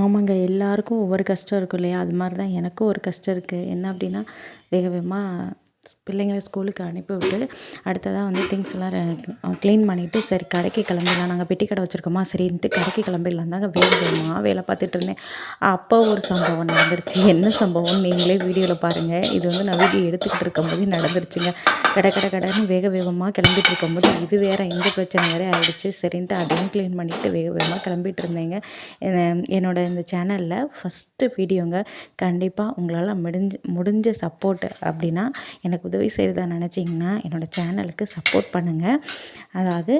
ஆமாங்க. எல்லாருக்கும் ஒவ்வொரு கஷ்டம் இருக்கும் இல்லையா? அது மாதிரி தான் எனக்கும் ஒரு கஷ்டம் இருக்குது என்ன அப்படின்னா வேக வேகமாக பிள்ளைங்கள ஸ்கூலுக்கு அனுப்பிவிட்டு, அடுத்ததாக வந்து திங்ஸ் எல்லாம் க்ளீன் பண்ணிவிட்டு சரி கடைக்கு கிளம்பிடலாம். நாங்கள் பெட்டி கடை வச்சுருக்கோமா சரின்ட்டு கடைக்கு கிளம்பிடலாம் தாங்க வேக வேலை பார்த்துட்டு பார்த்துட்ருந்தேன். அப்போ ஒரு சம்பவம் நடந்துருச்சு. என்ன சம்பவம்னு நீங்களே வீடியோவில் பாருங்கள் இது வந்து நான் வீடியோ எடுத்துக்கிட்டு இருக்கும்போது நடந்துருச்சுங்க. கட கட கடன்னு வேக வேகமாக கிளம்பிட்டு இருக்கும்போது, இது வேறு இந்த பிரச்சனை வேறு ஆகிடுச்சு சரின்ட்டு அதையும் க்ளீன் பண்ணிவிட்டு வேக வேகமாக கிளம்பிட்டு இருந்தேங்க. என்னோட இந்த சேனலில் ஃபஸ்ட்டு வீடியோங்க. கண்டிப்பாக உங்களால் முடிஞ்ச முடிஞ்ச சப்போர்ட் அப்படின்னா எனக்கு உதவி செய்கிறதா நினச்சிங்கன்னா என்னோட சேனலுக்கு சப்போர்ட் பண்ணுங்கள் அதாவது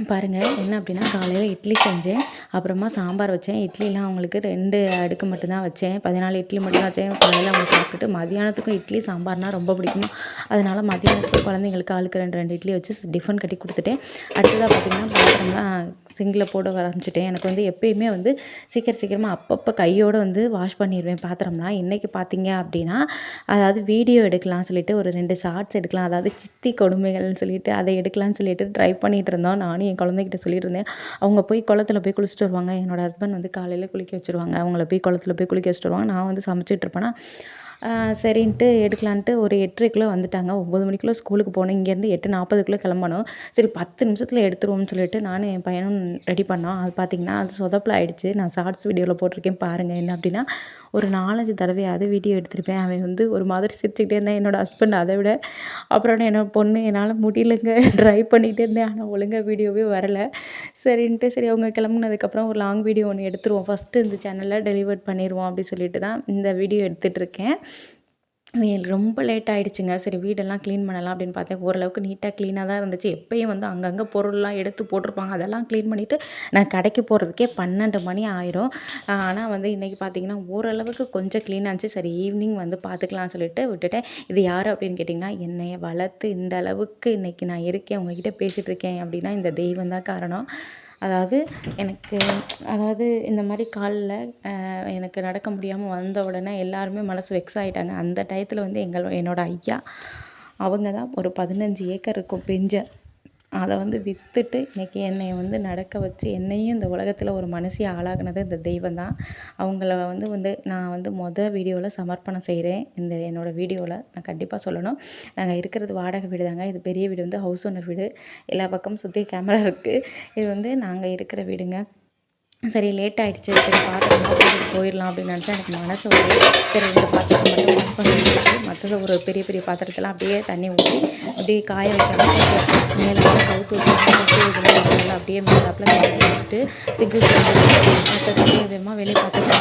பாருங்கள் என்ன அப்படின்னா காலையில் இட்லி செஞ்சேன். அப்புறமா சாம்பார் வச்சேன். இட்லிலாம் அவங்களுக்கு ரெண்டு அடுக்கு மட்டும்தான் வச்சேன். பதினாலு இட்லி மட்டும் தான் வச்சேன். காலையில் அவங்க சாப்பிட்டுட்டு மதியானத்துக்கும் இட்லி சாம்பார்னால் ரொம்ப பிடிக்கும்? அதனால் மதியானத்துக்கு குழந்தைங்களுக்கு ஆளுக்கு ரெண்டு ரெண்டு இட்லி வச்சு டிஃபன் கட்டி கொடுத்துட்டேன். அடுத்ததாக பார்த்திங்கன்னா பாத்திரம்லாம் சிங்கில் போட ஆரம்பிச்சிட்டேன். எனக்கு வந்து எப்பயுமே வந்து சீக்கிரம் சீக்கிரமாக அப்பப்போ கையோடு வந்து வாஷ் பண்ணிடுவேன் பாத்திரம்லாம். இன்றைக்கி பார்த்தீங்க அப்படின்னா அதாவது வீடியோ எடுக்கலாம்னு சொல்லிட்டு ஒரு ரெண்டு ஷார்ட்ஸ் எடுக்கலாம். அதாவது சித்தி கொடுமைகள்னு சொல்லிட்டு அதை எடுக்கலாம்னு சொல்லிட்டு ட்ரை பண்ணிகிட்டு இருந்தோம். நானும் என் குழந்தைகிட்ட சொல்லிட்டு இருந்தேன் அவங்க போய் குளத்துல போய் குளிச்சுட்டு வருவாங்க. என்னோடய ஹஸ்பண்ட் வந்து காலையில் குளிக்க வச்சுருவாங்க. அவங்கள போய் குளத்துல போய் குளிக்க வச்சுட்டு வருவாங்க. நான் வந்து சமைச்சிட்டு இருப்பேனா சரின்ட்டு எடுக்கலான்ட்டு ஒரு எட்டரைக்குள்ளே வந்துட்டாங்க. ஒம்பது மணிக்குள்ளே ஸ்கூலுக்கு போகணும் இங்கேருந்து எட்டு நாற்பதுக்குள்ளே கிளம்பணும். சரி பத்து நிமிஷத்தில் எடுத்துருவோம்னு சொல்லிட்டு நானும் என் பையனும் ரெடி பண்ணோம். அது பார்த்திங்கன்னா அது சொதப்பில் ஆகிடுச்சு நான் ஷார்ட்ஸ் வீடியோவில் போட்டிருக்கேன். பாருங்கள் என்ன அப்படின்னா ஒரு நாலஞ்சு தடவையாவது வீடியோ எடுத்திருப்பேன். அவன் வந்து ஒரு மாதிரி சிரிச்சுக்கிட்டே இருந்தேன். என்னோடய ஹஸ்பண்ட் அதை விட. அப்புறம் என்னோடய பொண்ணு என்னால் முடியலங்க. ட்ரை பண்ணிகிட்டே இருந்தேன். ஆனால் ஒழுங்காக வீடியோவே வரலை. சரின்ட்டு சரி அவங்க கிளம்புனதுக்கப்புறம் ஒரு லாங் வீடியோ ஒன்று எடுத்துருவோம். ஃபஸ்ட்டு இந்த சேனலில் டெலிவர் பண்ணிடுவோம் அப்படி சொல்லிட்டு தான் இந்த வீடியோ எடுத்துகிட்ருக்கேன் ரொம்ப லேட் ஆகிடுச்சுங்க சரி வீடெல்லாம் க்ளீன் பண்ணலாம் அப்படின்னு பார்த்தேன். ஓரளவுக்கு நீட்டாக க்ளீனாக தான் இருந்துச்சு. எப்பயும் வந்து அங்கங்கே பொருள்லாம் எடுத்து போட்டிருப்பாங்க. அதெல்லாம் க்ளீன் பண்ணிவிட்டு நான் கடைக்கு போகிறதுக்கே பன்னெண்டு மணி ஆயிரும். ஆனால் வந்து இன்றைக்கி பார்த்திங்கன்னா ஓரளவுக்கு கொஞ்சம் க்ளீனாக இருந்துச்சு. சரி ஈவினிங் வந்து பார்த்துக்கலாம்னு சொல்லிட்டு விட்டுட்டேன். இது யார் அப்படின்னு கேட்டிங்கன்னா என்னையை வளர்த்து இந்த அளவுக்கு இன்றைக்கி நான் இருக்கேன். உங்ககிட்ட பேசிகிட்டு இருக்கேன் அப்படின்னா இந்த தெய்வம் தான் காரணம். அதாவது எனக்கு அதாவது இந்த மாதிரி காலில் எனக்கு நடக்க முடியாமல் வந்த உடனே எல்லாருமே மனசு வெக்ஸ் ஆகிட்டாங்க அந்த டயத்தில் வந்து எங்கள் என்னோடய ஐயா அவங்க தான் ஒரு பதினஞ்சு ஏக்கர் இருக்கும் பெஞ்ச. அதை வந்து விற்றுட்டு இன்றைக்கி என்னை வந்து நடக்க வச்சு என்னையும் இந்த உலகத்தில் ஒரு மனுஷியை ஆளாக்குனது இந்த தெய்வம் தான். அவங்கள வந்து வந்து நான் வந்து மொதல் வீடியோவில் சமர்ப்பணம் செய்கிறேன் இந்த என்னோடய வீடியோவில் நான் கண்டிப்பாக சொல்லணும். நாங்கள் இருக்கிறது வாடகை வீடு தாங்க. இது பெரிய வீடு வந்து ஹவுஸ் ஓனர் வீடு. எல்லா பக்கமும் சுற்றி கேமரா இருக்குது இது வந்து நாங்கள் இருக்கிற வீடுங்க. சரி லேட் ஆகிடுச்சு சரி பாத்திரம் போயிடலாம் அப்படின்னு நினச்சா எனக்கு மனசு ஒரு சரி இந்த பாத்திரத்தை மட்டும் வாஷ் பண்ணி மற்றது ஒரு பெரிய பெரிய பாத்திரத்தெல்லாம் அப்படியே தண்ணி ஊற்றி அப்படியே காய வைக்கலாம் மேலே கவுத்து வச்சு அப்படியே மேலாப்பில் காய வச்சுட்டு சிக்கு வேகமாக வெளியே பார்த்துட்டு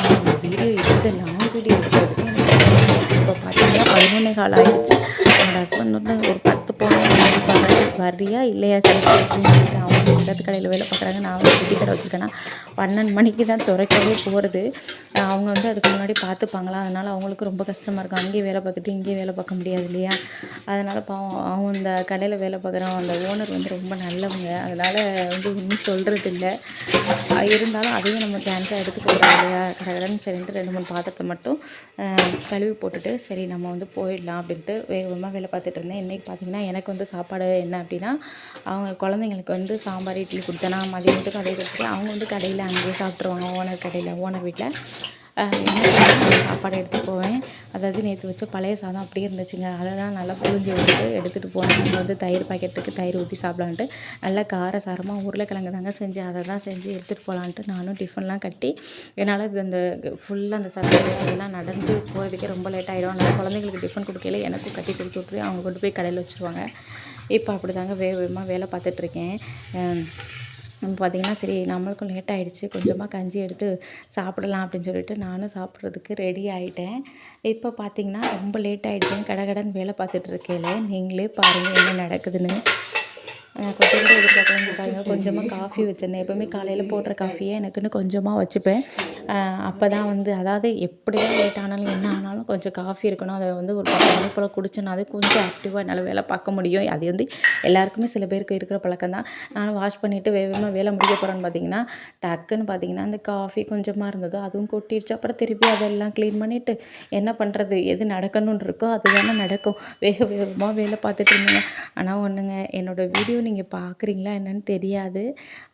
வீடியோ எடுத்து லாங் வீடியோ எடுக்கிறதுக்கு இப்போ பார்த்தீங்கன்னா பதினொன்னே கால் ஆகிடுச்சு என்னோடய ஹஸ்பண்ட் வந்து ஒரு பத்து போன வரியா இல்லையா சொல்லிட்டு அவங்க பக்கத்து கடையில் வேலை பார்க்குறாங்க. நான் வந்து சுட்டி கடை வச்சுருக்கேன்னா பன்னெண்டு மணிக்கு தான் துறைக்கவே போகிறது அவங்க வந்து அதுக்கு முன்னாடி பார்த்துப்பாங்களா? அதனால் அவங்களுக்கு ரொம்ப கஷ்டமாக இருக்கும். அங்கேயும் வேலை பார்த்துட்டு இங்கேயும் வேலை பார்க்க முடியாது இல்லையா? அதனால் பாவம் அவங்க அந்த கடையில் வேலை பார்க்குறவங்க அந்த ஓனர் வந்து ரொம்ப நல்லவங்க. அதனால் வந்து ஒன்றும் சொல்கிறது இல்லை. இருந்தாலும் அதையும் நம்ம கேன்சல் எடுத்துக்கூடாது இல்லையா? கடகடன்னு சரின்ட்டு ரெண்டு மூணு பாத்திரத்தை மட்டும் கழுவி போட்டுட்டு சரி நம்ம வந்து போயிடலாம் அப்படின்ட்டு வேகமாக வேலை பார்த்துட்டு இருந்தேன். இன்றைக்கி பார்த்திங்கன்னா எனக்கு வந்து சாப்பாடு என்ன அப்படின்னா அவங்க குழந்தைங்களுக்கு வந்து சாம்பார் இட்லி கொடுத்தேன்னா மதியம் வந்து கடையில் கொடுத்துட்டு அவங்க வந்து கடையில் அங்கேயே சாப்பிட்ருவாங்க ஓனர் கடையில் ஓனர் வீட்டில் சாப்பாடு எடுத்துகிட்டு போவேன். அதாவது நேற்று வச்ச பழைய சாதம் அப்படியே இருந்துச்சுங்க. அதை தான் நல்லா புழிஞ்சு விட்டுட்டு எடுத்துகிட்டு போனேன். அங்கே வந்து தயிர் பாக்கெட்டுக்கு தயிர் ஊற்றி சாப்பிட்லான்ட்டு. நல்லா காரசாரமாக உருளைக்கிழங்கு தாங்க செஞ்சு அதை தான் செஞ்சு எடுத்துகிட்டு போகலான்ட்டு நானும் டிஃபன்லாம் கட்டி என்னால் இது அந்த ஃபுல்லாக அந்த சாதம் அதெல்லாம் நடந்து போகிறதுக்கே ரொம்ப லேட் ஆகிடும் அதனால் குழந்தைங்களுக்கு டிஃபன் கொடுக்கையில எனக்கும் கட்டி கொடுத்து விட்ருவேன் அவங்க கொண்டு போய் கடையில் வச்சுருவாங்க. இப்போ அப்படி தாங்க வேக வேகமாக வேலை பார்த்துட்ருக்கேன் பார்த்திங்கன்னா சரி நம்மளுக்கும் லேட் ஆகிடுச்சு கொஞ்சமாக கஞ்சி எடுத்து சாப்பிடலாம் அப்படின்னு சொல்லிட்டு நானும் சாப்பிட்றதுக்கு ரெடி ஆகிட்டேன் இப்போ பார்த்திங்கன்னா ரொம்ப லேட் ஆகிடுச்சின்னு கடகடன் வேலை பார்த்துட்ருக்கையில நீங்களே பாருங்கள் என்ன நடக்குதுன்னு. கொஞ்சம் கூட எதிர்பார்க்கலன்னு கொஞ்சமாக காஃபி வச்சுருந்தேன். எப்போவுமே காலையில் போடுற காஃபியே எனக்குன்னு கொஞ்சமாக வச்சுப்பேன். அப்போ தான் வந்து அதாவது எப்படி தான் லேட் ஆனாலும் என்ன ஆனாலும் கொஞ்சம் காஃபி இருக்கணும். அதை வந்து ஒரு பத்து மணி போல் குடிச்சேன்னா கொஞ்சம் ஆக்டிவாக என்னால் வேலை பார்க்க முடியும். அது வந்து எல்லாருக்குமே சில பேருக்கு இருக்கிற பழக்கம் தான். நானும் வாஷ் பண்ணிவிட்டு வேகமாக வேலை முடிக்க போகிறேன்னு பார்த்தீங்கன்னா டக்குன்னு பார்த்தீங்கன்னா அந்த காஃபி கொஞ்சமாக இருந்தது. அதுவும் கொட்டிடுச்சு அப்புறம் திருப்பி அதெல்லாம் க்ளீன் பண்ணிவிட்டு என்ன பண்ணுறது எது நடக்கணும்னு இருக்கோ அது தானே நடக்கும். வேக வேகமாக வேலை பார்த்துட்டு இருந்தேங்க ஆனால் ஒன்றுங்க என்னோடய வீடியோ நீங்கள் பார்க்குறீங்களா என்னன்னு தெரியாது.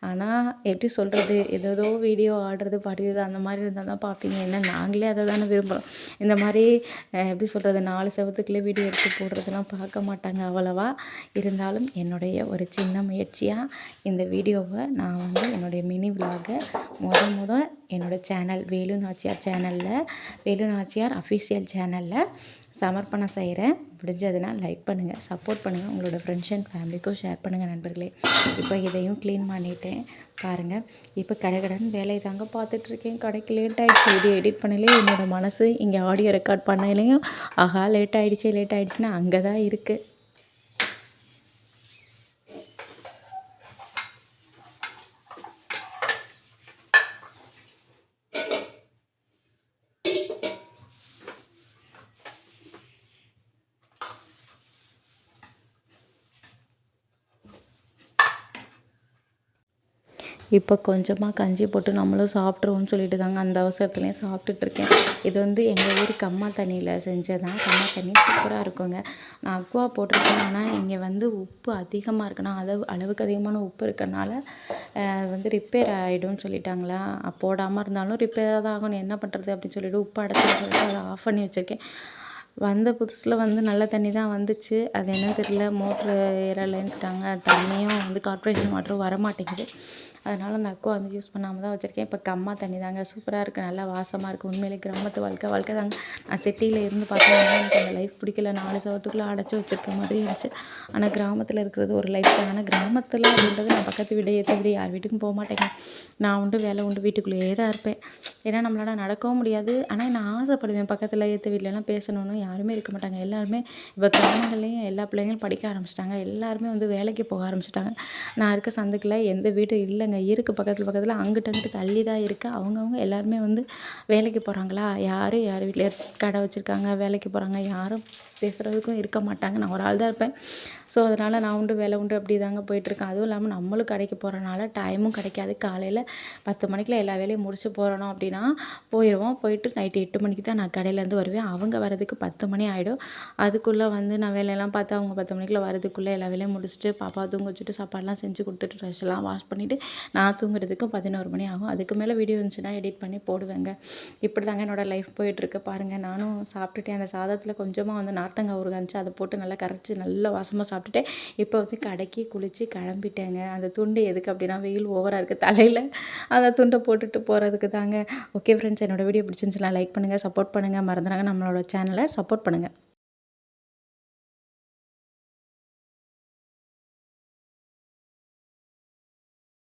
ஆனால் எப்படி சொல்கிறது ஏதோ வீடியோ ஆடுறது பாடுறது அந்த மாதிரி இருந்தால் தான் பார்ப்பீங்க ஏன்னா நாங்களே அதை தானே விரும்புகிறோம் இந்த மாதிரி எப்படி சொல்கிறது நாலு செவத்துக்குள்ளே வீடியோ எடுத்து போடுறதெல்லாம் பார்க்க மாட்டாங்க அவ்வளவா. இருந்தாலும் என்னுடைய ஒரு சின்ன முயற்சியாக இந்த வீடியோவை நான் வந்து என்னுடைய மினி விலாகை முத முத என்னோட சேனல் வேலு நாச்சியார் சேனலில் வேலு நாச்சியார் அஃபிஷியல் சேனலில் சமர்ப்பணம் செய்கிறேன். முடிஞ்சதுன்னா லைக் பண்ணுங்கள் சப்போர்ட் பண்ணுங்கள் உங்களோட ஃப்ரெண்ட்ஸ் அண்ட் ஃபேமிலிக்கும் ஷேர் பண்ணுங்கள் நண்பர்களே. இப்போ இதையும் க்ளீன் பண்ணிட்டேன். பாருங்கள் இப்போ கடைக்கடன் வேலையை தாங்க பார்த்துட்ருக்கேன். கடைக்கு லேட் ஆகிடுச்சு வீடியோ எடிட் பண்ணலையே என்னோட மனசு இங்கே ஆடியோ ரெக்கார்ட் பண்ணலையும். ஆஹா லேட் ஆகிடுச்சு லேட் ஆகிடுச்சுன்னா அங்கே தான் இருக்குது இப்போ கொஞ்சமாக கஞ்சி போட்டு நம்மளும் சாப்பிட்ருவோம்னு சொல்லிட்டு தாங்க அந்த அவசரத்துலேயும் சாப்பிட்டுட்ருக்கேன். இது வந்து எங்கள் ஊர் கம்மா தண்ணியில் செஞ்சதான் கம்மா தண்ணி சூப்பராக இருக்குங்க. நான் அக்வா போட்டிருக்கேன். ஆனால் இங்கே வந்து உப்பு அதிகமாக இருக்குன்னா அளவு அளவுக்கு அதிகமான உப்பு இருக்கறனால வந்து ரிப்பேர் ஆகிடும்னு சொல்லிட்டாங்களா. போடாமல் இருந்தாலும் ரிப்பேராக தான் ஆகணும். என்ன பண்ணுறது அப்படின்னு சொல்லிட்டு உப்பு அடைச்சின்னு சொல்லிட்டு அதை ஆஃப் பண்ணி வச்சுருக்கேன். வந்த புதுசில் வந்து நல்ல தண்ணி தான் வந்துச்சு. அது என்னன்னு தெரியல. மோட்ரு ஏறலைன்ட்டாங்க. தண்ணியும் வந்து கார்ப்பரேஷன் வாட்டரும் வர மாட்டேங்குது. அதனால் அந்த அக்குவா வந்து யூஸ் பண்ணாமல் தான் வச்சுருக்கேன். இப்போ கம்மா தண்ணி தாங்க. சூப்பராக இருக்குது நல்லா வாசமாக இருக்குது உண்மையிலே கிராமத்து வாழ்க்கை வாழ்க்கை தாங்க. நான் சிட்டியில் இருந்து பார்த்தீங்கன்னா எனக்கு அந்த லைஃப் பிடிக்கல. நாலு சவத்துக்குள்ளே அடைச்சி வச்சுருக்க மாதிரி இருந்துச்சு ஆனால் கிராமத்தில் இருக்கிறது ஒரு லைஃப் தான். ஆனால் கிராமத்தில் அப்படின்றது நான் பக்கத்து வீடு ஏற்ற வீடு யார் வீட்டுக்கும் போக மாட்டேங்க. நான் உண்டு வேலை உண்டு வீட்டுக்குள்ளேயே தான் இருப்பேன். ஏன்னா நம்மளால் நடக்கவும் முடியாது. ஆனால் நான் ஆசைப்படுவேன். பக்கத்தில் ஏற்ற வீட்லலாம் பேசணும்னு யாருமே இருக்க மாட்டாங்க. எல்லாருமே இப்போ கிராமங்கள்லேயும் எல்லா பிள்ளைங்களும் படிக்க ஆரம்பிச்சிட்டாங்க. எல்லாருமே வந்து வேலைக்கு போக ஆரம்பிச்சிட்டாங்க. நான் இருக்க சந்துக்கில் எந்த வீடு இல்லைங்க. இருக்குது பக்கத்தில் பக்கத்தில் அங்கிட்ட அங்கிட்டு தள்ளி தான் இருக்குது அவங்கவுங்க எல்லாருமே வந்து வேலைக்கு போகிறாங்களா யாரும் யார் வீட்டில் கடை வச்சுருக்காங்க வேலைக்கு போகிறாங்க யாரும் பேசுகிறதுக்கும் இருக்க மாட்டாங்க. நான் ஒரு ஆள் தான் இருப்பேன். ஸோ அதனால் நான் உண்டு வேலை உண்டு அப்படி தாங்க போயிட்டுருக்கேன். அதுவும் இல்லாமல் நம்மளும் கடைக்கு போகிறனால டைமும் கிடைக்காது. காலையில் பத்து மணிக்கெலாம் எல்லா வேலையும் முடிச்சு போகிறோம் அப்படின்னா போயிடுவோம் போயிட்டு நைட்டு எட்டு மணிக்கு தான் நான் கடையிலேருந்து வருவேன். அவங்க வரதுக்கு பத்து மணி ஆகிடும் அதுக்குள்ளே வந்து நான் வேலையெல்லாம் பார்த்து அவங்க பத்து மணிக்குள்ள வரதுக்குள்ளே எல்லா வேலையும் முடிச்சுட்டு பாப்பா தூங்க வச்சுட்டு சாப்பாடெலாம் செஞ்சு கொடுத்துட்டு ட்ரெஸ்லாம் வாஷ் பண்ணிவிட்டு நான் தூங்குறதுக்கும் பதினோரு மணி ஆகும். அதுக்கு மேலே வீடியோ இருந்துச்சுன்னா எடிட் பண்ணி போடுவேங்க. இப்படி தாங்க என்னோடய லைஃப் போயிட்டுருக்கு. பாருங்கள் நானும் சாப்பிட்டுட்டேன். அந்த சாதத்தில் கொஞ்சமாக வந்து நார்த்தங்காய் ஊறுகாந்துச்சு. அதை போட்டு நல்லா கரைச்சி நல்லா வாசமாக சாப்பிட்டுட்டு இப்போ வந்து கடைக்கு குளித்து கிளம்பிட்டேங்க. அந்த துண்டு எதுக்கு அப்படின்னா வெயில் ஓவராக இருக்குது தலையில் அந்த துண்டை போட்டுட்டு போகிறதுக்கு தாங்க. ஓகே ஃப்ரெண்ட்ஸ் என்னோட வீடியோ பிடிச்சிருந்துச்சுன்னா லைக் பண்ணுங்கள் சப்போர்ட் பண்ணுங்கள் மறந்துடாங்க நம்மளோட சேனலை சப்போர்ட் பண்ணுங்கள்